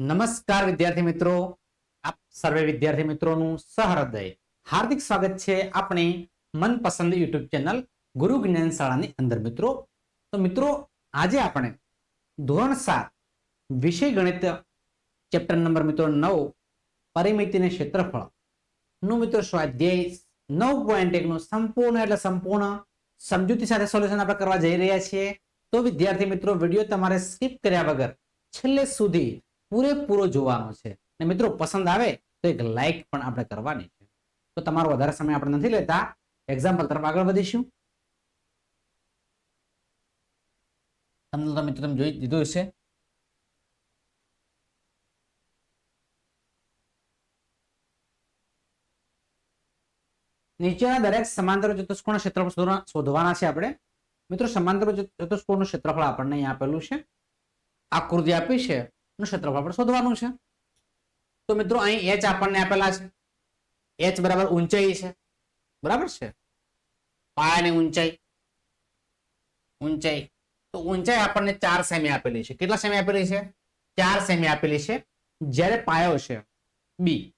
નમસ્કાર વિદ્યાર્થી મિત્રો. આપ સર્વે વિદ્યાર્થી મિત્રોનું સહૃદય. હાર્દિક સ્વાગત છે આપણી મનપસંદ યુટ્યુબ ચેનલ ગુરુ જ્ઞાન શાળાની અંદર મિત્રો. તો મિત્રો, આજે આપણે ધોરણ સાત, વિષય ગણિત ચેપ્ટર નંબર મિત્રો નવ, પરિમિતિને ક્ષેત્રફળનું મિત્રો સ્વાધ્યાય નવ પોઈન્ટ એકનું સંપૂર્ણ એટલે સંપૂર્ણ સમજૂતી સાથે સોલ્યુશન આપણે કરવા જઈ રહ્યા છીએ. તો વિદ્યાર્થી મિત્રો, વીડિયો તમારે સ્કીપ કર્યા વગર છેલ્લે સુધી પૂરેપૂરો જોવાનો છે. અને મિત્રો પસંદ આવે તો એક લાઈક પણ આપણે કરવાની છે. તો તમારો વધારે સમય આપણે નથી લેતા. એક્ઝામ્પલ તરફ આગળ વધીશું. તમને તો મિત્રો તમે જોઈ દીધું હશે. નીચેના દરેક સમાંતર ચતુષ્કોણ ક્ષેત્રફળ શોધવા- શોધવાના છે આપણે. મિત્રો સમાંતર ચતુષ્કોણનું ક્ષેત્રફળ આપણને અહીં આપેલું છે. આકૃતિ આપી છે. નું ક્ષેત્રફળ આપણે શોધવાનું છે. તો મિત્રો અહીં એચ આપણને આપેલા છે. એચ બરાબર ઊંચાઈ છે. બરાબર છે? પાયાની ઊંચાઈ. ઊંચાઈ. તો ઊંચાઈ આપણને ચાર સેમી આપેલી છે. કેટલા સેમી આપેલી છે? ચાર સેમી આપેલી છે. જ્યારે પાયો છે બી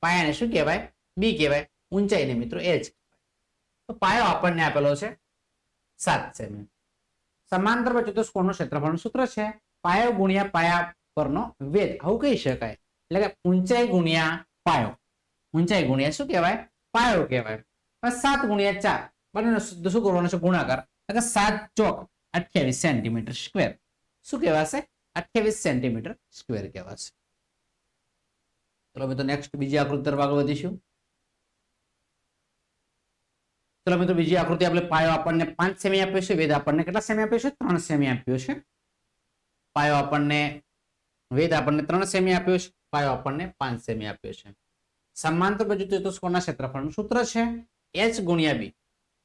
પાયાને શું કહેવાય? બી કહેવાય. ઊંચાઈને મિત્રો એચ તો પાયો આપણને આપેલો છે સાત સેમી. સમાંતર ચતુષ્કોણનું ક્ષેત્રફળનું સૂત્ર છે. પાયો ગુણ્યા પાયા પરનો વેદ આવું કહી શકાય. એટલે કે ઊંચાઈ ગુણ્યા પાયો. ઊંચાઈ ગુણ્યા શું કહેવાય? પાયો કહેવાય. સાત ગુણ્યા ચાર. બંને શું કરવાનો છે? ગુણાકાર. એટલે સાત ચોક અઠ્યાવીસ સેન્ટીમીટર સ્ક્વેર. શું કહેવાશે? અઠ્યાવીસ સેન્ટીમીટર સ્ક્વેર કહેવાશે. ચલો મિત્રો નેક્સ્ટ બીજી આકૃતિ તરફ આગળ વધીશું. ચલો મિત્રો, બીજી આકૃતિ આપણે પાયો આપણને પાંચ સેમી આપ્યો છે વેદ આપણને કેટલા સેમી આપ્યો છે? ત્રણ સેમી આપ્યો છે. પાયો આપણને વેદ આપણને ત્રણ સેમી આપ્યો છે, પાયો આપણને પાંચ સેમી આપ્યો છે. સમાંતર બાજુ ચતુષ્કોણના ક્ષેત્રફળનું સૂત્ર છે, એચ ગુણ્યા બી.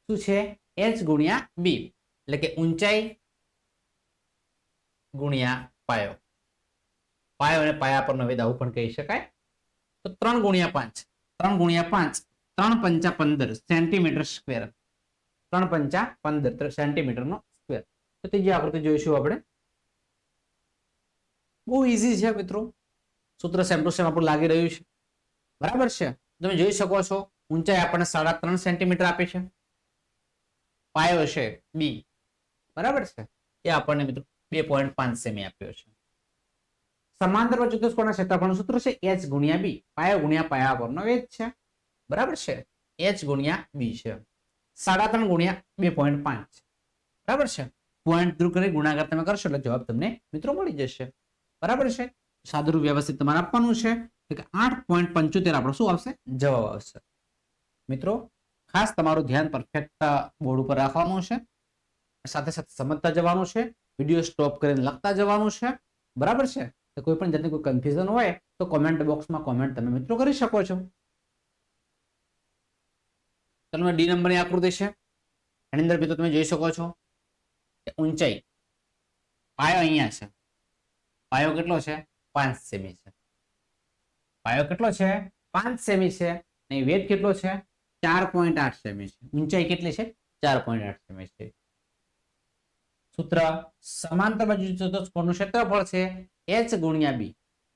શું છે? એચ ગુણ્યા બી. એટલે કે ઊંચાઈ ગુણ્યા પાયો. પાયો અને પાયા પરનો વેદ આવું પણ કહી શકાય. તો ત્રણ ગુણ્યા પાંચ. ત્રણ ગુણ્યા પાંચ, ત્રણ પંચા પંદર સેન્ટીમીટર સ્ક્વેર. ત્રણ પંચા પંદર સેન્ટીમીટર નો સ્ક્વેર. તો ત્રીજી આકૃતિ જોઈશું આપણે. બહુ ઇઝી છે મિત્રો. સૂત્ર સેમ ટુ સેમ આપણું લાગી રહ્યું છે. બરાબર છે? તમે જોઈ શકો છો, ઊંચાઈ આપણને સાડા ત્રણ સેન્ટીમીટર આપે છે. પાયો છે બી બરાબર છે? એ આપણને મિત્રો બે પોઈન્ટ પાંચ સેમી આપ્યો છે. સમાંતર ચતુષ્કોણના ક્ષેત્રફળનું સૂત્ર છે? એચ ગુણ્યા બી પાયો ગુણ્યા પાયા પરનો એચ છે. બરાબર છે? એચ ગુણ્યા બી છે. સાડા ત્રણ ગુણ્યા બે પોઈન્ટ પાંચ. બરાબર છે? પોઈન્ટ દૂર કરી ગુણાકાર તમે કરશો એટલે જવાબ તમને મિત્રો મળી જશે. બરાબર છે? સાદુરૂપ વ્યવસ્થિત તમારે આપવાનું છે. કે આઠ પોઈન્ટ પંચોતેર આપણો શું આવશે? જવાબ આવશે. મિત્રો, ખાસ તમારું ધ્યાન પરફેક્ટ બોર્ડ ઉપર રાખવાનું છે. સાથે સાથે સમજતા જવાનું છે. વીડિયો સ્ટોપ કરીને લખતા જવાનું છે. બરાબર છે? તો કોઈ પણ જાતની કોઈ કન્ફ્યુઝન હોય તો કોમેન્ટ બોક્સમાં કોમેન્ટ તમે મિત્રો કરી શકો છો. ચલો ડી નંબરની આકૃતિ છે. એની અંદર મિત્રો તમે જોઈ શકો છો ઊંચાઈ પાયો અહીંયા છે. પાયો કેટલો છે? પાંચ સેમી છે. પાયો કેટલો છે? પાંચ સેમી છે. અને વેટ કેટલો છે? ચાર પોઈન્ટ આઠ સેમી છે. ઊંચાઈ કેટલી છે? ચાર પોઈન્ટ આઠ સેમી છે. સૂત્ર સમાંતર બાજુ ચતુષ્કોણનું ક્ષેત્રફળ છે? એચ ગુણ્યા બી.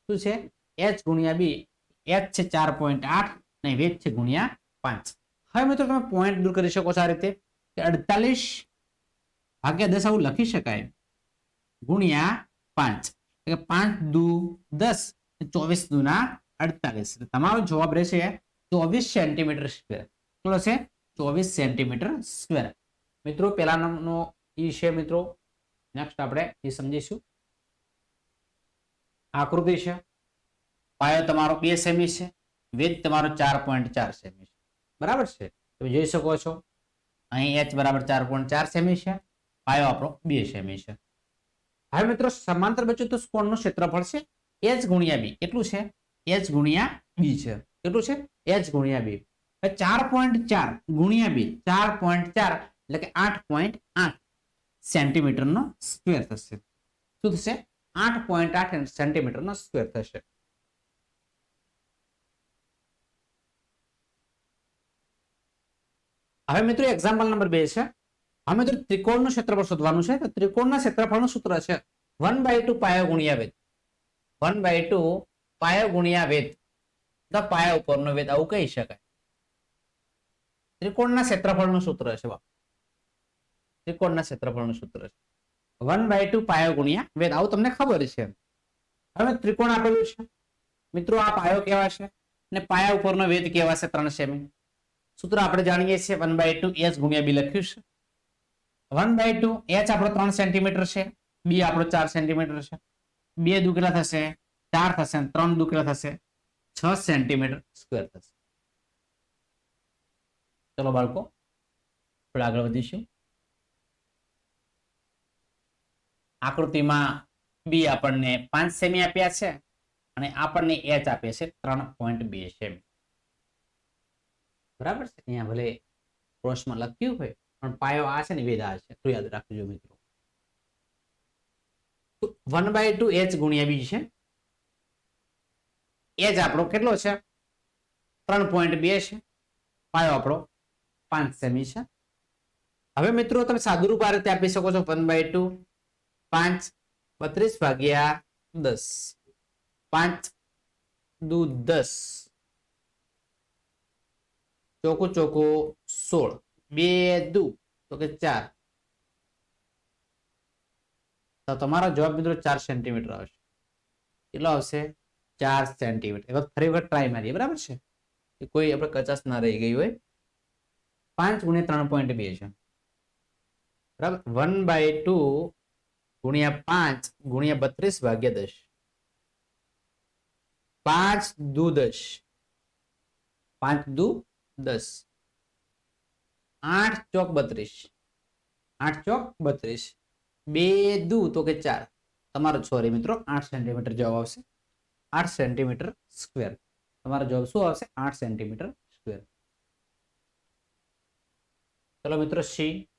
શું છે? એચ ગુણ્યા બી. એચ છે ચાર પોઈન્ટ આઠ અને વેટ છે ગુણ્યા પાંચ. હવે મિત્રો તમે પોઈન્ટ દૂર કરી શકો છો આ રીતે અડતાલીસ ભાગ્યા દસ આવું લખી શકાય. ગુણ્યા પાંચ. કે પાંચ દુ દસ ચોવીસ દુના અડતાલીસ. તમારો જવાબ રહેશે ચોવીસ સેન્ટીમીટર સ્ક્વેર. કેટલો છે? ચોવીસ સેન્ટીમીટર સ્ક્વેર. મિત્રો, પેલા નો ઈ છે મિત્રો. નેક્સ્ટ આપણે એ સમજીશું. આકૃતિ છે. પાયો તમારો બે સેમી છે. વેદ તમારો ચાર પોઈન્ટ ચાર સેમી છે. બરાબર છે? તમે જોઈ શકો છો. અહીં એચ બરાબર ચાર પોઈન્ટ ચાર સેમી છે. પાયો આપણો બે સેમી છે. હવે મિત્રો સમાંતર બચ્ચું તો કોણનું ક્ષેત્રફળ છે? એચ ગુણ્યા બી. કેટલું છે? એચ ગુણ્યા બી છે. કેટલું છે? એચ ગુણ્યા બી. ચાર પોઈન્ટ ચાર ગુણ્યા બી. ચાર પોઈન્ટ ચાર એટલે કે આઠ પોઈન્ટ આઠ સેન્ટીમીટર નો સ્ક્વેર થશે. શું થશે? આઠ પોઈન્ટ આઠ સેન્ટીમીટર નો સ્ક્વેર થશે. હવે મિત્રો એક્ઝામ્પલ નંબર બે છે. હવે મિત્રો ત્રિકોણનું ક્ષેત્રફળ શોધવાનું છે, તો ત્રિકોણના ક્ષેત્રફળનું સૂત્ર છે વન બાય ટુ પાયો ગુણ્યા વેદ વન બાય ટુ પાયો ગુણ્યા વેદ પાયા ઉપરનો વેદ આવું કહી શકાય. ત્રિકોણના ક્ષેત્રફળનું સૂત્ર છે બાપ. ત્રિકોણના ક્ષેત્રફળનું સૂત્ર છે. વન બાય ટુ પાયો ગુણ્યા વેદ આવું તમને ખબર છે હવે ત્રિકોણ આપેલું છે. મિત્રો, આ પાયો કેવા છે અને પાયા ઉપરનો વેદ કેવા છે? ત્રણ સેમી. સૂત્ર આપણે જાણીએ છીએ. વન બાય ટુ એસ ગુણ્યા બી લખ્યું છે. વન બાય ટુ એચ આપણો ત્રણ સેન્ટીમીટર છે. બી આપણો ચાર સેન્ટીમીટર છે. બે દુ કેટલા થશે, ચાર થશે ત્રણ દુ થશે, છ સેન્ટીમીટર સ્ક્વેર થશે. ચલો બાળકો આપણે આગળ વધીશું. આકૃતિમાં બી આપણને પાંચ સેમી આપ્યા છે અને આપણને એચ આપે છે ત્રણ પોઈન્ટ બે સેમી બરાબર છે? અહીંયા ભલે ક્રોસમાં લખ્યું હોય. પણ પાયો આ છે ને વેદ આ છે. યાદ રાખજો મિત્રો. વન બાય ટુ એચ ગુણ્યા બી છે. એચ આપણો કેટલો છે? ત્રણ પોઈન્ટ બે છે. પાયો આપણો પાંચ સેમી છે. હવે મિત્રો તમે સાદુરૂપ આ રીતે આપી શકો છો વન બાય ટુ પાંચ, બત્રીસ ભાગ્યા દસ. પાંચ દુ દસ. ચોકું ચોકું સોળ. બે દુ, તો કે ચાર. તો તમારો જવાબ મિત્રો ચાર સેન્ટીમીટર આવશે. કેટલો આવશે? ચાર સેન્ટીમીટર. એક વખત ફરી વખત ટ્રાય મારીએ, બરાબર છે? કે કોઈ આપણે કચાસ ના રહી ગઈ હોય. પાંચ ગુણ્યા ત્રણ પોઈન્ટ બે છે. બરાબર? વન બાય ટુ ગુણ્યા પાંચ ગુણ્યા બત્રીસ ભાગ્યા દસ. પાંચ દુ દસ. પાંચ દુ દસ. આઠ ચોક બત્રીસ. આઠ ચોક બત્રીસ. બે દુ તો કે ચાર. તમારો સોરી મિત્રો, આઠ સેન્ટીમીટર જવાબ આવશે. આઠ સેન્ટીમીટર સ્ક્વેર. તમારો જવાબ શું આવશે? આઠ સેન્ટીમીટર સ્ક્વેર. ચલો મિત્રો સી.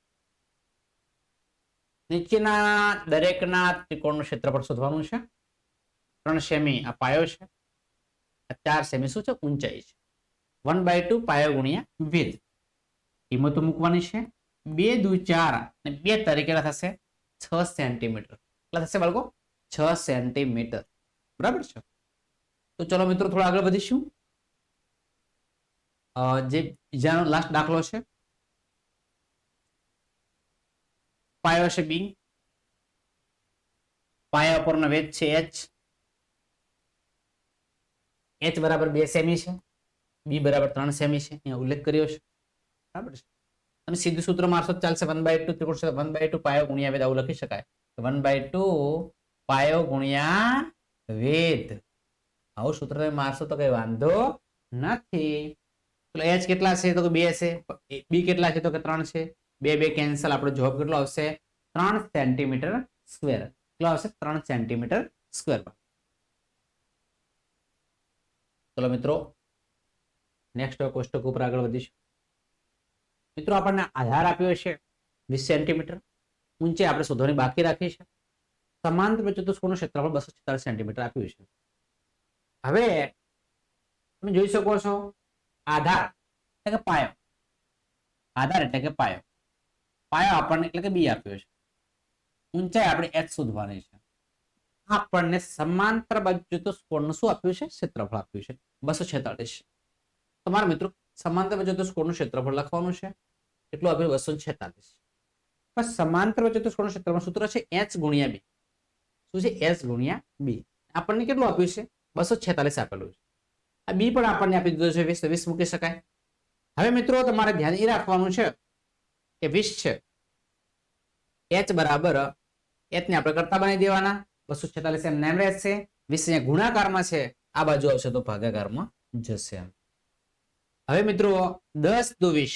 નીચેના દરેકના ત્રિકોણનું ક્ષેત્રફળ શોધવાનું છે. ત્રણ સેમી આ પાયો છે. આ ચાર સેમી શું છે? ઊંચાઈ છે. વન બાય ટુ પાયો ગુણ્યા વેદ કિંમતો મૂકવાની છે. બે દુ ચાર અને બે તરીકે થશે? છ સેન્ટીમીટર. કેટલા થશે બાળકો? છ સેન્ટીમીટર. બરાબર છે? તો ચલો મિત્રો થોડા આગળ વધીશું. જે બીજાનો લાસ્ટ દાખલો છે. પાયો છે બી. પાયા પરનો વેદ છે એચ. એચ બરાબર બે સેમી છે. બી બરાબર ત્રણ સેમી છે. અહીંયા ઉલ્લેખ કર્યો છે. અને સીધું સૂત્ર મારશો ચાલશે વન બાય ટુ ત્રિકોણ વન બાય ટુ પાયો ગુણ્યા વેદ આવું લખી શકાય. વન બાય ટુ પાયો ગુણ્યા વેદ. આવું સૂત્ર તમે મારશો તો કઈ વાંધો નથી. એચ કેટલા છે તો બે છે? બી કેટલા છે તો કે ત્રણ છે? બે બે કેન્સલ આપણો જવાબ કેટલો આવશે? ત્રણ સેન્ટીમીટર સ્ક્વેર કેટલો આવશે? ત્રણ સેન્ટીમીટર સ્ક્વેર ચલો મિત્રો નેક્સ્ટ કોષ્ટક ઉપર આગળ વધીશું. મિત્રો, આપણને આધાર આપ્યો છે વીસ સેન્ટીમીટર. ઊંચાઈ આપણે શોધવાની બાકી રાખી છે. સમાંતર ચતુષ્કોણનું ક્ષેત્રફળ બસો છેતાલીસ સેન્ટીમીટર આપ્યું છે. હવે તમે જોઈ શકો છો આધાર એટલે કે પાયો. આધાર એટલે કે પાયો. પાયો આપણને એટલે કે બી આપ્યો છે. ઊંચાઈ આપણે એચ શોધવાની છે. આપણને સમાંતર બાજુ ચતુષ્કોણનું શું આપ્યું છે? ક્ષેત્રફળ આપ્યું છે. બસો છેતાલીસ તમારા મિત્રો, સમાંતર બાજુ ચતુષ્કોણનું ક્ષેત્રફળ લખવાનું છે. કેટલું આપ્યું બસો છેતાલીસ. પણ સમાંતર ચતુષ્કોણ ક્ષેત્રમાં સૂત્ર છે એચ ગુણ્યા બી. શું છે? એચ ગુણ્યા બી. આપણને કેટલું આપ્યું છે? બસો છેતાલીસ આપેલું છે. આ બી પણ આપણને આપી દીધો છે વીસ વીસ મૂકી શકાય. હવે મિત્રો તમારે ધ્યાન એ રાખવાનું છે કે વીસ છે. એચ બરાબર એચને આપણે કરતા બનાવી દેવાના. બસો છેતાલીસ એમ નેમ રહેશે. વીસ અહીંયા ગુણાકારમાં છે. આ બાજુ આવશે તો ભાગાકારમાં જશે હવે મિત્રો દસ દુ વીસ.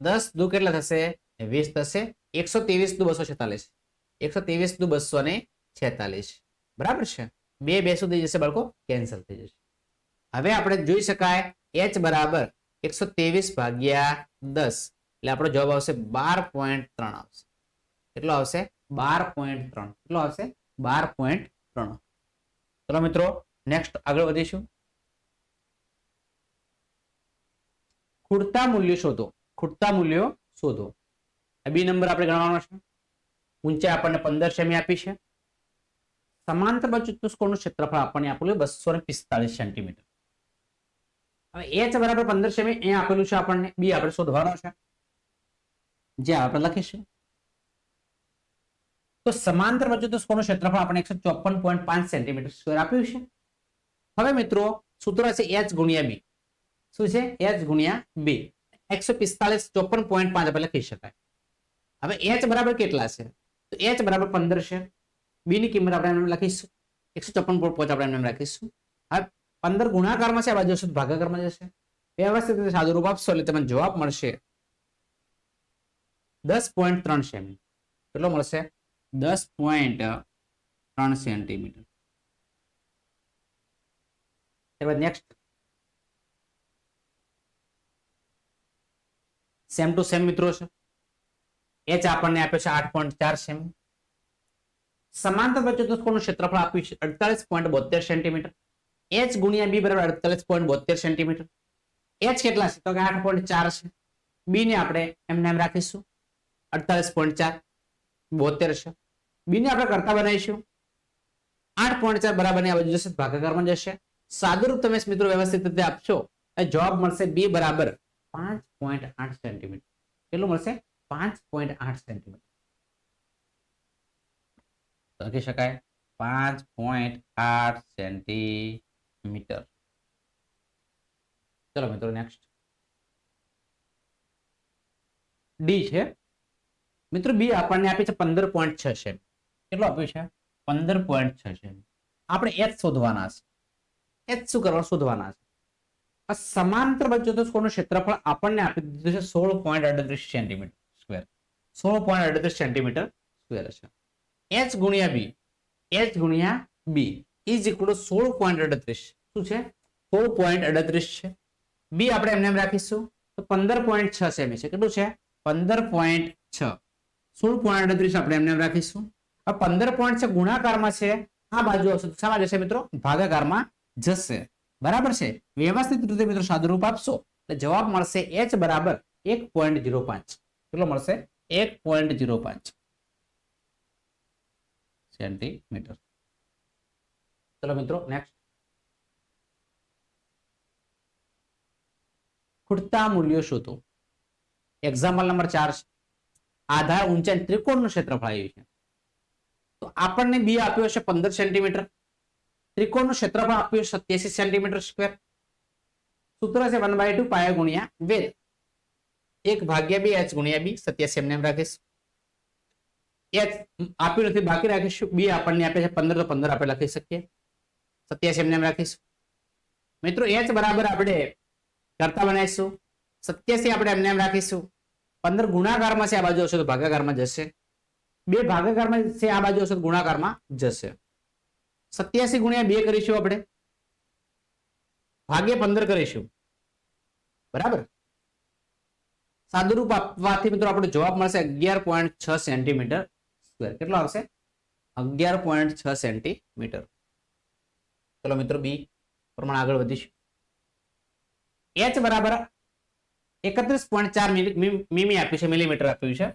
દસ દુ કેટલા થશે? વીસ થશે. એકસો ત્રેવીસ દુ બસો છેતાલીસ. એકસો ત્રેવીસ દુ બસો ને છેતાલીસ. બરાબર છે? બે બે સુધી જશે બાળકો કેન્સલ થઈ જશે. હવે આપણે જોઈ શકાય એચ બરાબર એકસો ત્રેવીસ ભાગ્યા દસ. એટલે આપણો જવાબ આવશે બાર પોઈન્ટ ત્રણ આવશે. કેટલો આવશે? બાર પોઈન્ટ ત્રણ. કેટલો આવશે? બાર પોઈન્ટ ત્રણ. ચલો મિત્રો નેક્સ્ટ આગળ વધીશું. ખૂટતા મૂલ્ય શોધો. ખૂટતા મૂલ્યો શોધો. બી નંબર આપણે ગણવાનો છે. ઊંચાઈ આપણને પંદર સેમી આપી છે. સમાંતર ચતુષ્કોણનું ક્ષેત્રફળ આપણને આપેલું બસો ને પિસ્તાળીસ સેન્ટીમીટર. હવે એચ બરાબર પંદર સેમી એ આપેલું છે આપણને. બી આપણે શોધવાનો છે. જે આપણે લખીશું. તો સમાંતર ચતુષ્કોણનું ક્ષેત્રફળ આપણે એકસો ચોપન પોઈન્ટ પાંચ સેન્ટીમીટર સ્ક્વેર આપ્યું છે. હવે મિત્રો સૂત્ર છે એચ ગુણ્યા બી. શું છે? એચ ગુણ્યા બી. એકસો પિસ્તાલીસ ચોપન પોઈન્ટ પાંચ આપણે લખી શકાય. હવે એચ બરાબર કેટલા છે? તો એચ બરાબર પંદર છે. બી ની કિંમત આપણે એમ લખીશું. એકસો ચોપન પોઈન્ટ પાંચ આપણે એમ લખીશું. હવે પંદર ગુણાકારમાં છે, આ બાજુ હશે ભાગાકારમાં જશે. વ્યવસ્થિત રીતે સાદું રૂપ આપશો એટલે તમને જવાબ મળશે. દસ પોઈન્ટ ત્રણ સેમી કેટલો મળશે? દસ પોઈન્ટ ત્રણ સેન્ટીમીટર ત્યારબાદ નેક્સ્ટ સેમ ટુ સેમ મિત્રો છે. એચ આપણને આપ્યો છે આઠ પોઈન્ટ ચાર સેમ સમાંતર ચતુષ્કોણનું ક્ષેત્રફળ આપ્યું છે અડતાલીસ પોઈન્ટ બોતેર સેન્ટીમીટર એચ ગુણ્યા બી બરાબર અડતાલીસ પોઈન્ટ બોતેર સેન્ટીમીટર એચ કેટલા છે? તો કે આઠ પોઈન્ટ ચાર છે. બી ને આપણે એમને એમ રાખીશું. અડતાલીસ પોઈન્ટ ચાર બોતેર છે. બી ને આપણે કરતા બનાવીશું. આઠ પોઈન્ટ ચાર બરાબર આ બાજુ જશે, ભાગાકારમાં જશે. સાદુરૂપ તમે મિત્રો વ્યવસ્થિત રીતે આપશો. જવાબ મળશે બી બરાબર. પાંચ પોઈન્ટ આઠ સેન્ટીમીટર. કેટલું મળશે? પાંચ પોઈન્ટ આઠ સેન્ટીમીટર. લખી શકાય? પાંચ પોઈન્ટ આઠ સેન્ટીમીટર. ચલો મિત્રો નેક્સ્ટ ડી છે. મિત્રો બી આપણને આપી છે પંદર પોઈન્ટ છ સેમ. કેટલું આપ્યું છે? પંદર પોઈન્ટ છ સેમ. આપણે એચ શોધવાના છે. એચ શું કરવા શોધવાના છે. આ સમાંતર બાજુ ક્ષેત્રફળ આપણને આપી દીધું છે સોળ પોઈન્ટ અડત્રીસ સેન્ટીમીટર સ્ક્વેર સોળ પોઈન્ટ અડત્રીસ સેન્ટીમીટર સ્ક્વેર છે. એચ ગુણ્યા બી એચ ગુણ્યા બી ઇઝ ઇક્વલ સોળ પોઈન્ટ અડત્રીસ. શું છે? સોળ પોઈન્ટ અડત્રીસ છે. બી આપણે એમને એમ રાખીશું તો પંદર પોઈન્ટ છ સેમી છે. કેટલું છે? પંદર પોઈન્ટ છ. સોળ પોઈન્ટ અડત્રીસ આપણે એમને એમ રાખીશું. આ પંદર પોઈન્ટ છે ગુણાકારમાં છે. આ બાજુ આવશે. શામાં જશે મિત્રો? ભાગાકારમાં જશે. બરાબર છે? વ્યવસ્થિત રીતે મિત્રો સાદુરૂપ આપશો. એટલે જવાબ મળશે એચ બરાબર એક પોઈન્ટ જીરો પાંચ. કેટલો મળશે? એક પોઈન્ટ જીરો પાંચ. સેન્ટીમીટર. ચલો મિત્રો નેક્સ્ટ ખૂટતા મૂલ્યો શોધો. એક્ઝામ્પલ નંબર ચાર છે. આધાર ઊંચાઈ ત્રિકોણનું ક્ષેત્રફળ આવ્યું છે. તો આપણને બી આપ્યો છે પંદર સેન્ટીમીટર. ત્રિકોણનું ક્ષેત્રફળ આપ્યું સત્યાસી સેન્ટીમીટર સ્ક્વેર સૂત્ર છે વન બાય ટુ પાયા ગુણ્યા વેદ. એક ભાગ્યા બી એચ ગુણ્યા બી સત્યાસી એમને એમ રાખીશું. એચ આપ્યું નથી, બાકી રાખીશું. બી આપણને આપે છે પંદર, તો પંદર આપણે લખી શકીએ. સત્યાસી એમને એમ રાખીશું. મિત્રો, એચ બરાબર આપણે કરતા બનાવીશું. સત્યાસી આપણે એમને એમ રાખીશું. પંદર ગુણાકારમાં છે આ બાજુ હશે તો ભાગાકારમાં જશે. બે ભાગાકારમાં છે આ બાજુ હશે તો ગુણાકારમાં જશે. સત્યાસી ગુણ્યા બે કરીશું આપણે. ભાગે પંદર કરીશું. બરાબર? સાદુરૂપ આપવાથી મિત્રો આપણે જવાબ મળશે અગિયાર પોઈન્ટ છ સેન્ટીમીટર સ્ક્વેર. કેટલો આવશે? અગિયાર પોઈન્ટ છ સેન્ટીમીટર. ચલો મિત્રો બી પ્રમાણે આગળ વધીશું. એચ બરાબર એકત્રીસ પોઈન્ટ ચાર મીમી આપ્યું છે, મિલીમીટર આપ્યું છે.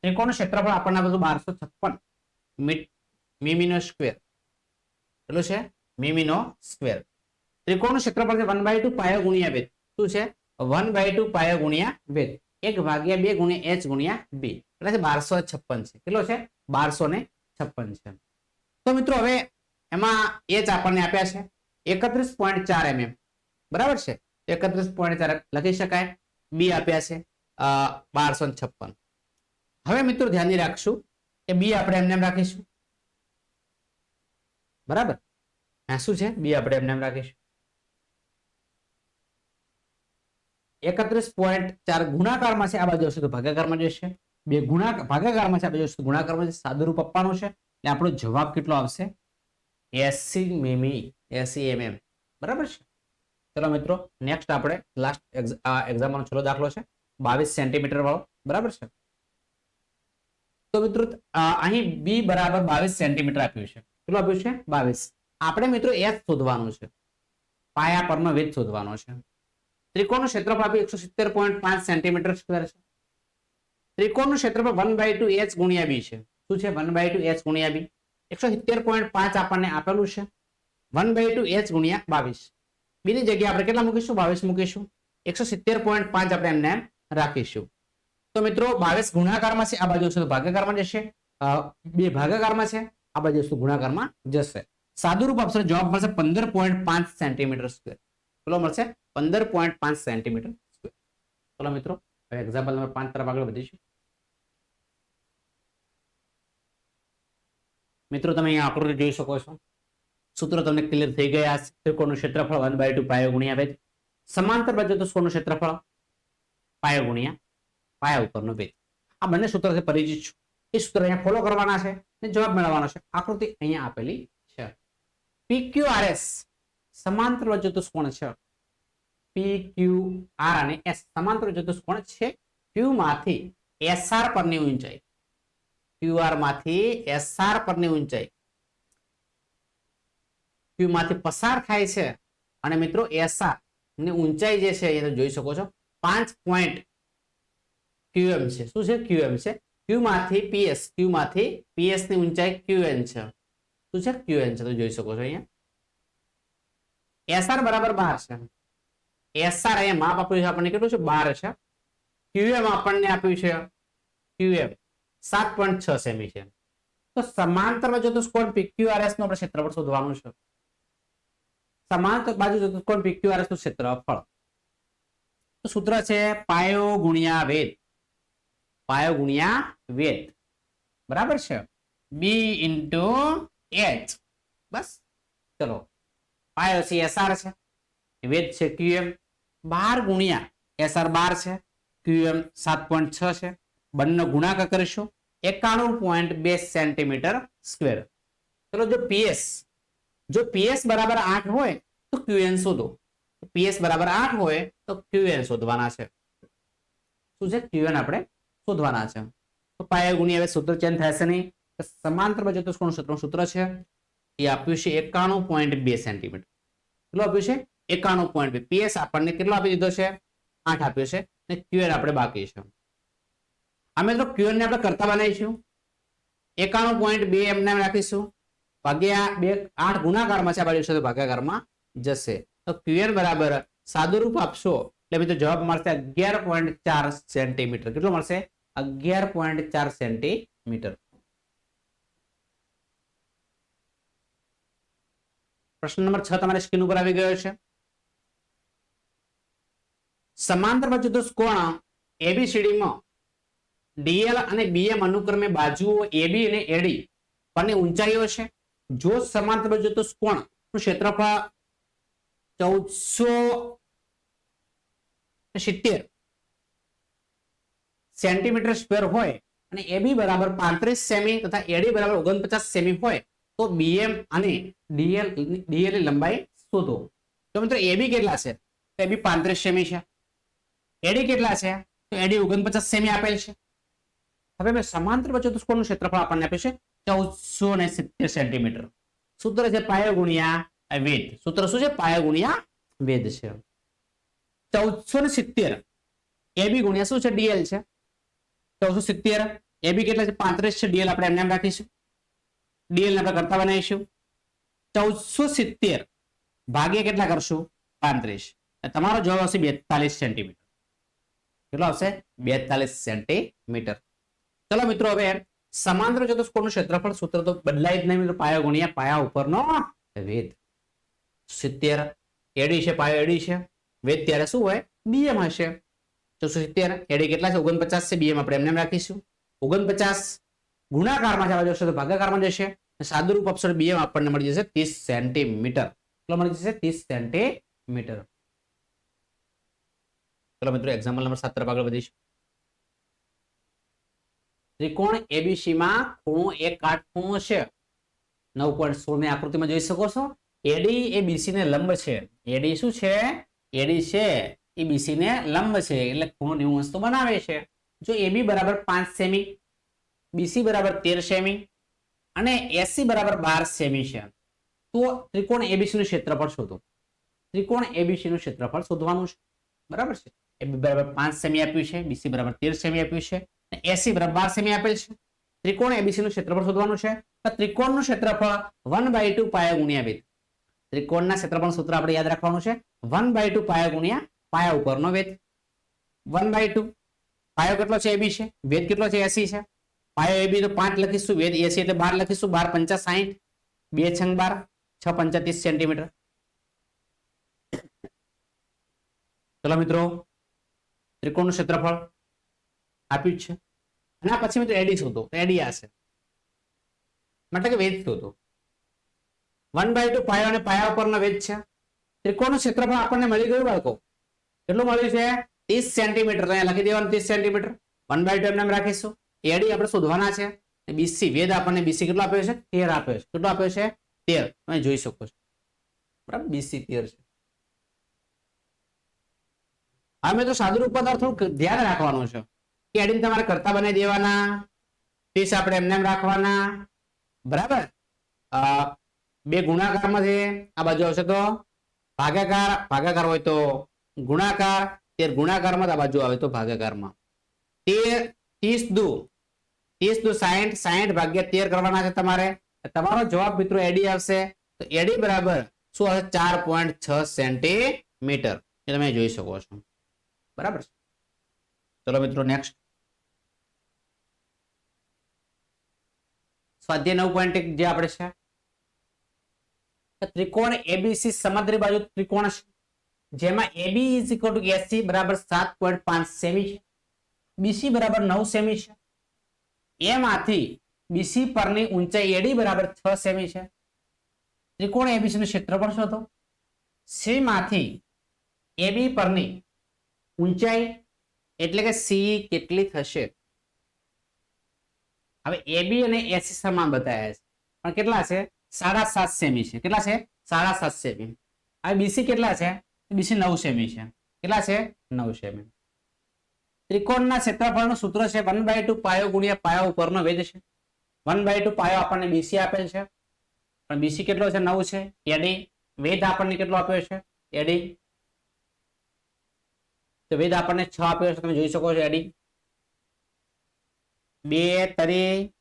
ત્રિકોણ ક્ષેત્રફળ આપણને બધું બારસો છપ્પન. મીમીનો સ્ક્વેર. કેટલું છે? મીમીનો સ્ક્વેર. ત્રિકોણનું ક્ષેત્રફળ છે વન બાય ટુ પાયો ગુણ્યા વેદ શું છે? વન બાય ટુ પાયો ગુણ્યા વેદ એક ભાગ્યા બે ગુણ્યા એચ ગુણ્યા બી. એટલે છે બારસો છપ્પન છે. કેટલો છે? બારસો ને છપ્પન છે. તો મિત્રો હવે એમાં એચ આપણને આપ્યા છે. એકત્રીસ પોઈન્ટ ચાર એમએમ બરાબર છે? એકત્રીસ પોઈન્ટ ચાર લખી શકાય. બી આપ્યા છે. બારસો છપ્પન. હવે મિત્રો ધ્યાન રાખશું કે બી આપણે એમને એમ રાખીશું. બરાબર? આ શું છે? બી આપણે એમને એમ રાખીશું. એકત્રીસ પોઈન્ટ ચાર ગુણાકારમાં છે, આ બાજુ આવશે તો ભાગાકારમાં જશે. બે ગુણા, ભાગાકારમાં છે, આ બાજુ તો ગુણાકારમાં જશે. સાદુરૂપ આપવાનું છે. એટલે આપણો જવાબ કેટલો આવશે? એસી મીમી એસી એમએમ. બરાબર છે? ચલો મિત્રો નેક્સ્ટ આપણે લાસ્ટ એક્ઝામનો છેલ્લો દાખલો છે. બાવીસ સેન્ટીમીટર વાળો. બરાબર છે? તો મિત્રો અહીં બી બરાબર બાવીસ સેન્ટીમીટર આપ્યું છે. કેટલું આપ્યું છે? બાવીસ. આપણે મિત્રો એચ શોધવાનું છે. પાયા પરનો વેદ શોધવાનો છે. ત્રિકોણનું ક્ષેત્રફળ આપ્યું એકસો સિત્તેર પોઈન્ટ પાંચ સેન્ટીમીટર સ્ક્વેર છે. ત્રિકોણનું ક્ષેત્રફળ વન બાય ટુ એચ ગુણ્યા બી છે. શું છે? વન બાય ટુ એચ ગુણ્યા બી એકસો સિત્તેર પોઈન્ટ પાંચ આપણને આપેલું છે. વન બાય ટુ એચ ગુણ્યા બાવીસ. બીની જગ્યાએ આપણે કેટલા મૂકીશું? બાવીસ મૂકીશું. એકસો સિત્તેર પોઈન્ટ પાંચ આપણે એમને એમ રાખીશું. તો મિત્રો, બાવીસ ગુણાકારમાં છે, આ બાજુ ભાગાકારમાં જશે. બે ભાગાકારમાં છે. આ બાજુ વસ્તુ ગુણાકારમાં જશે. સાદુરૂપ આપશે જવાબ મળશે પંદર પોઈન્ટ પાંચ સેન્ટીમીટર સ્ક્વેર કેટલો મળશે? પંદર પોઈન્ટ પાંચ સેન્ટીમીટર સ્ક્વેર ચલો મિત્રો, હવે એક્ઝામ્પલ નંબર પાંચ તરફ આગળ વધીશું. મિત્રો, તમે અહીંયા આકૃતિ જોઈ શકો છો. સૂત્રો તમને ક્લિયર થઈ ગયા ત્રિકોણનું ક્ષેત્રફળ વન બાય ટુ પાયો ગુણ્યા વેદ સમાંતર બાજુ તો સ્કોરનું ક્ષેત્રફળ? પાયો ગુણ્યા. પાયા ઉપરનો વેદ આ બંને સૂત્રથી પરિચિત છું. એ સૂત્ર અહીંયા ફોલો કરવાના છે. અને જવાબ મેળવવાનો છે. આકૃતિ અહીંયા આપેલી છે. PQRS સમાંતર ચતુષ્કોણ છે? PQR અને S સમાંતર ચતુષ્કોણ છે? Q માંથી SR પરની ઊંચાઈ. QR માંથી SR પરની ઊંચાઈ. Q માંથી પસાર થાય છે. અને મિત્રો SR ની ઊંચાઈ જે છે એ તમે જોઈ શકો છો, પાંચ પોઈન્ટ QM છે. શું છે? QM છે. Q પીએસ ક્યુમાંથી Q માંથી PS ની ઊંચાઈ ક્યુએન છે. શું છે? ક્યુએન છે, તો જોઈ શકો છો અહીંયા. એસઆર બરાબર 12 છે. એસઆર અહીંયા માપ આપ્યું છે આપણને કેટલું છે? બાર છે. ક્યુએમ આપણને આપ્યું છે? ક્યુએમ સાત પોઈન્ટ છ સેમી છે. તો સમાંતર સ્કોર પીક્યુઆરએસનું આપણે ક્ષેત્રફળ શોધવાનું છે. સમાંતર બાજુ જતો સ્કોર પીક્યુઆરએસનું ક્ષેત્રફળ. સૂત્ર છે પાયો ગુણ્યા વેદ પાયો ગુણ્યા વેદ બરાબર છે? બી ઇન્ટુ એચ બસ. ચલો. પાયો છે એસઆર છે. વેદ છે ક્યુએમ બાર ગુણ્યા એસઆર બાર છે. ક્યુએમ સાત પોઈન્ટ છ છે. બંને ગુણાકાર કરીશું. એકાણું પોઈન્ટ બે સેન્ટીમીટર સ્ક્વેર ચલો, જો પીએસ જો પીએસ બરાબર આઠ હોય, તો ક્યુએન શોધો. પીએસ બરાબર આઠ હોય, તો ક્યુએન શોધવાના છે. શું છે? ક્યુએન આપણે શોધવાના છે. તો પાયા ગુણ્યા હવે સૂત્ર ચેન્જ થશે નહીં? સમાંતર બાજુ ચતુષ્કોણ સૂત્રનું સૂત્ર છે? એ આપ્યું છે એકાણું પોઈન્ટ બે સેન્ટીમીટર. કેટલું આપ્યું છે? એકાણું પોઈન્ટ બે. પીએસ આપણને કેટલો આપી દીધો છે? આઠ આપ્યો છે. અને ક્યુએન આપણે બાકી છે. અમે તો ક્યુએન ને આપણે કરતા બનાવીશું. એકાણું પોઈન્ટ બે એમને એમ રાખીશું. ભાગ્યા બે, આઠ ગુણાકારમાં છે આ બાજુ તો ભાગ્યાકારમાં જશે. તો ક્યુએન બરાબર સાદુરૂપ આપશો. એટલે મિત્રો જવાબ મળશે અગિયાર પોઈન્ટ ચાર સેન્ટીમીટર. કેટલો મળશે? અગિયાર પોઈન્ટ ચાર સેન્ટીમીટર. પ્રશ્ન નંબર છ તમારી સ્ક્રીન ઉપર આવી ગયો છે. સમાંતર ચતુષ્કોણ કોણ એબીસીડીમાં ડીએલ અને બીએમ અનુક્રમે બાજુઓ એબી અને એડી પરની ઊંચાઈઓ છે? જો સમાંતર ચતુષ્કોણ કોણનું ક્ષેત્રફળ ચૌદસો સિત્તેર. સેન્ટીમીટર સ્ક્વેર હોય અને એબી બરાબર પાંત્રીસ સેમી તથા એડી બરાબર ઓગણપચાસ સેમી હોય, તો બીએમ અને ડીએલ ડીએલ લંબાઈ શોધો. તો મિત્રો એબી કેટલા છે? તો એબી પાંત્રીસ સેમી છે. એડી કેટલા છે? તો એડી ઓગણપચાસ સેમી આપેલ છે. હવે મેં સમાંતર ચતુષ્કોણનું ક્ષેત્રફળ આપણને આપે છે ચૌદસો ને સિત્તેર સેન્ટીમીટર. સૂત્ર છે પાયો ગુણ્યા વેદ સૂત્ર શું છે? પાયો ગુણ્યા વેદ છે. ચૌદસો ને સિત્તેર. એબી ગુણ્યા શું છે? ડીએલ છે. ચૌદસો સિત્તેર. એ બી કેટલા છે? પાંત્રીસ છે. ડીએલ આપણે એમને એમ રાખીશું. ડીએલ આપણે કરતા બનાવીશું. ચૌદસો સિત્તેર ભાગ્યા કેટલા કરશું? પાંત્રીસ. તમારો જવાબ આવશે બેતાલીસ સેન્ટીમીટર. કેટલો આવશે? બેતાલીસ સેન્ટીમીટર. ચલો મિત્રો, હવે સમાંતર ચતુષ્કોણનું ક્ષેત્રફળ સૂત્ર તો બદલાય જ નહીં મિત્રો. પાયો ગુણ્યા, પાયા ઉપરનો વેદ સિત્તેર. એડી છે, પાયો એડી છે. વેદ ત્યારે શું હોય? બીએમ હશે. સિત્તેર, એડી કેટલા છે? ઓગણપચાસ છે, બીએમ આપણે એમને એમ રાખીશું. ઓગણપચાસ ગુણાકારમાં જવા જશે તો ભાગાકારમાં જશે. સાદુરૂપ અક્ષર બીએમ આપણને મળી જશે ત્રીસ સેન્ટીમીટર કેટલો મળી જશે? ત્રીસ સેન્ટીમીટર ચલો મિત્રો એક્ઝામ્પલ નંબર સાત તરફ આગળ વધીશું. ત્રિકોણ એબીસી માં ખૂણો એક કાટખૂણો છે. નવ પોઈન્ટ સોળની આકૃતિમાં જોઈ શકો છો. એડી એ બીસી ને લંબ છે. એડી શું છે? એડી છે. એ બીસી ને લંબ છે એટલે ખૂણો નેવું અંશ તો બનાવે છે. જો એબી બરાબર પાંચ સેમી બીસી બરાબર તેર સેમી અને એસી બરાબર બાર સેમી છે. તો ત્રિકોણ એબીસી નું ક્ષેત્રફળ શોધો. ત્રિકોણ એબીસી નું ક્ષેત્રફળ શોધવાનું છે. બરાબર છે? એબી બરાબર પાંચ સેમી આપ્યું છે બીસી બરાબર તેર સેમી આપ્યું છે એસી બરાબર બાર સેમી આપેલ છે. ત્રિકોણ એબીસી નું ક્ષેત્રફળ શોધવાનું છે. ત્રિકોણનું ક્ષેત્રફળ વન બાય ટુ પાયા ગુણ્યા વેદ ત્રિકોણના ક્ષેત્રફળ સૂત્ર આપણે યાદ રાખવાનું છે. વન બાય ટુ પાયા ગુણ્યા પાયા ઉપરનો વેદ વન બાય ટુ પાયો કેટલો છે? એબી છે. વેદ કેટલો છે? એસી છે. પાયો એબી તો પાંચ લખીશું. વેદ એસી એટલે બાર લખીશું. બાર પંચા સાહીઠ બે છંગ બાર. છ પંચા સેન્ટીમીટર. ચલો મિત્રો, ત્રિકોણનું ક્ષેત્રફળ આપ્યું છે. અને પછી મિત્રો એડી શોધો. એડી આશે માટે કે વેદ શોધો. વન બાય ટુ પાયો અને પાયા ઉપરનો વેદ છે. ત્રિકોણનું ક્ષેત્રફળ આપણને મળી ગયું બાળકો. કેટલું મળ્યું છે? ત્રીસ સેન્ટીમીટર અહીંયા લખી દેવાનું ત્રીસ સેન્ટીમીટર વન બાય ટુ એમ રાખીશું. એડી આપણે શોધવાના છે. બીસી વેદ આપણને બીસી કેટલો આપ્યો છે? તેર આપ્યો છે. કેટલો આપ્યો છે? તેર. તમે જોઈ શકો છો. બરાબર? બીસી તેર છે. અમે તો સાદુરૂપ પદાર્થ થોડુંક ધ્યાન રાખવાનું છે. કે એડીને તમારે કરતા બનાવી દેવાના. ત્રીસ આપણે એમને એમ રાખવાના. બરાબર? બે ગુણાકારમાં છે. આ બાજુ આવશે તો ભાગાકાર. ભાગાકાર હોય તો ગુણાકાર, તેર ગુણાકારમાં આ બાજુ આવે તો ભાગાકારમાં. તેર, ત્રીસ દુ. ત્રીસ દુ સાહીઠ સાહીઠ ભાગ્યા તેર કરવાના છે તમારે. તમારો જવાબ મિત્રો એડી આવશે. તો એડી બરાબર શું આવશે? ચાર પોઈન્ટ છ સેન્ટીમીટર. એ તમે જોઈ શકો છો. બરાબર ચલો મિત્રો નેક્સ્ટ સ્વાધ્યાય નવ પોઈન્ટ જે આપણે છે. ત્રિકોણ એબીસી સમદ્રી બાજુ ત્રિકોણ છે જેમાં AB is equal to AC બરાબર સાત પોઈન્ટ પાંચ સેમી છે. બીસી બરાબર નવ સેમી છે. એમાંથી બીસી પરની ઊંચાઈ એડી બરાબર છ સેમી છે. ત્રિકોણ એબીસી નું ક્ષેત્રફળ શોધો સી માંથી એબી પરની ઊંચાઈ એટલે કે સી કેટલી થશે? હવે એબી અને એસી સમાન બતાવ્યા છે. પણ કેટલા છે? સાડા સાત સેમી છે. કેટલા છે? સાડા સાત સેમી. હવે બીસી કેટલા છે? બીસી નવ સેમી છે. કેટલા છે? નવ સેમી ત્રિકોણના ક્ષેત્રફળનું સૂત્ર છે વન બાય ટુ પાયો ગુણ્યા પાયા ઉપરનો વેદ છે. વન બાય ટુ પાયો આપણને બીસી આપેલ છે. પણ બીસી કેટલો છે? નવ છે. એડી વેદ આપણને કેટલો આપ્યો છે? એડી તો વેદ આપણને છ આપ્યો છે. તમે જોઈ શકો છો એડી બે તરી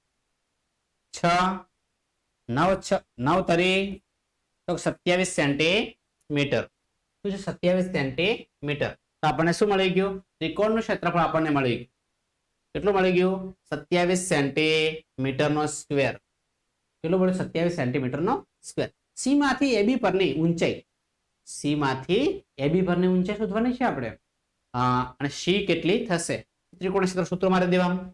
છ, નવ છ, નવ તરી, તો સત્યાવીસ સેન્ટીમીટર. શું છે? સત્યાવીસ સેન્ટીમીટર. તો આપણને શું મળી ગયું? ત્રિકોણનું ક્ષેત્રફળ આપણને મળી ગયું. કેટલું મળી ગયું? સત્યાવીસ સેન્ટીમીટર નો સ્ક્વેર. કેટલું મળ્યું? સત્યાવીસ સેન્ટીમીટર નો સ્ક્વેર. સી માંથી એબી પરની ઊંચાઈ. સી માંથી એબી પરની ઊંચાઈ શોધવાની છે આપણે. અને સી કેટલી થશે? ત્રિકોણ ક્ષેત્ર સૂત્ર મારી દેવાનું.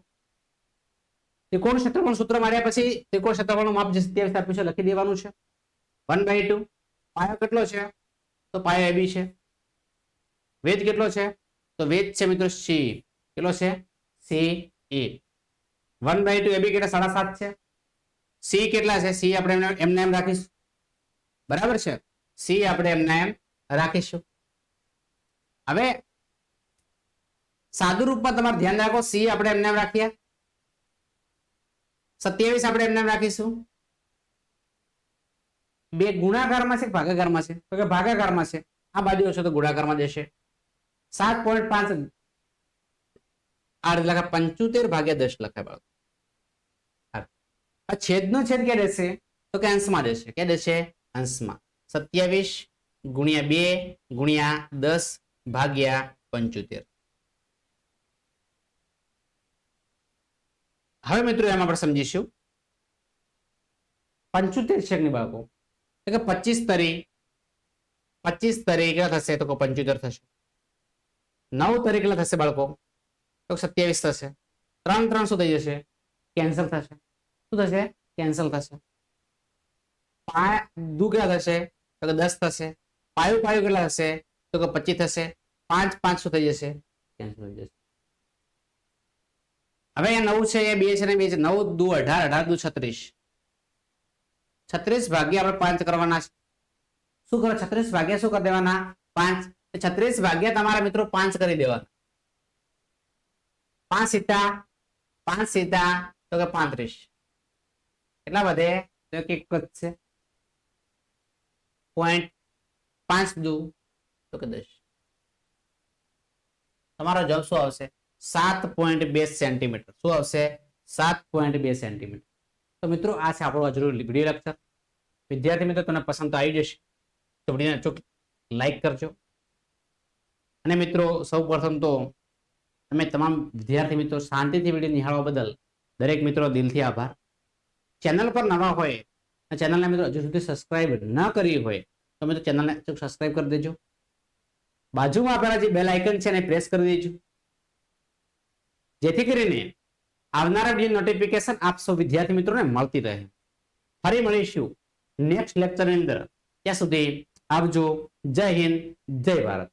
ત્રિકોણ ક્ષેત્રફળ સૂત્ર માર્યા પછી ત્રિકોણ ક્ષેત્રફળનું માપ જે સત્યાવીસ આપ્યું છે, લખી દેવાનું છે. વન બાય ટુ પાયો કેટલો છે? તો પાયો એબી છે. વેદ કેટલો છે? તો વેદ છે મિત્રો સી કેટલો છે? C A one by two AB કેટલા? સાડા સાત છે. સી કેટલા છે? સી આપણે એમને- એમ રાખીશું. બરાબર છે? સી આપણે એમને એમ રાખીશું. હવે સાદુ રૂપમાં તમારે ધ્યાન રાખો. સી આપણે એમને એમ રાખીએ. સત્યાવીસ આપણે એમને એમ રાખીશું. બે ગુણાકારમાં છે ભાગાકારમાં છે? તો કે ભાગાકારમાં છે. આ બાજુ હશે તો ગુણાકારમાં જશે. સાત પોઈન્ટ પાંચ આઠ લખા પંચોતેર ભાગ્યા દસ લખાય બાળકો. આ છેદનો છેદ ક્યાં રહેશે તો કે અંશમાં રહેશે ક્યાં રહેશે અંશમાં. સત્યાવીસ ગુણ્યા બે ગુણ્યા દસ ભાગ્યા પંચોતેર. હવે મિત્રો એમાં આપણે સમજીશું. પંચોતેર છેકની બાળકો? કે પચીસ તરી પચીસ તરી થશે? તો કે પંચોતેર થશે. નવ તરી કેટલા થશે બાળકો? તો સત્યાવીસ થશે. ત્રણ ત્રણ શું થઈ જશે? કેન્સલ થશે. શું થશે? કેન્સલ થશે. દુ કેટલા થશે? તો કે દસ થશે. પાયુ પાયુ કેટલા થશે? તો કે પચીસ થશે. પાંચ પાંચ શું થઈ જશે? કેન્સલ થઈ જશે. હવે નવ છે એ બે છે ને બે છે. નવ, દુ અઢાર અઢાર, દુ છત્રીસ. છત્રીસ ભાગ્યા આપણે પાંચ કરવાના છે. શું કરો? છત્રીસ ભાગ્યા શું કરી દેવાના? પાંચ. છત્રીસ ભાગ્યા તમારા મિત્રો પાંચ કરી દેવાના. પાંચ સીતા પાંચ સીતા તો કે પાંત્રીસ. કેટલા વધે? તો કે એક જ છે. પોઈન્ટ પાંચ દુ, તો કે દસ. તમારો જવાબ શું આવશે? સાત પોઈન્ટ બે સેન્ટીમીટર શું આવશે? સાત પોઈન્ટ બે સેન્ટીમીટર તો મિત્રો, આ છે આપણો આજનો વીડિયો લેક્ચર વિદ્યાર્થી મિત્રો, તમને પસંદ તો આવી જશે. તો વિડીયોને ચોક લાઈક કરજો. અને મિત્રો, સૌ પ્રથમ તો તમે તમામ વિદ્યાર્થી મિત્રો, શાંતિથી વીડિયો નિહાળવા બદલ દરેક મિત્રો દિલથી આભાર. ચેનલ પર નવા હોય ચેનલને મિત્રો હજુ સુધી સબસ્ક્રાઇબ ન કરી હોય, તો મિત્રો ચેનલને ચોક સબસ્ક્રાઇબ કરી દેજો. બાજુમાં આપેલા જે બેલ આઇકન છે એને પ્રેસ કરી દેજો. જેથી કરીને આવનારા વીડિયો નોટિફિકેશન આપ સૌ વિદ્યાર્થી મિત્રોને મળતી રહે. ફરી મળીશું નેક્સ્ટ લેક્ચરની અંદર. ત્યાં સુધી આવજો જય હિન્દ, જય ભારત.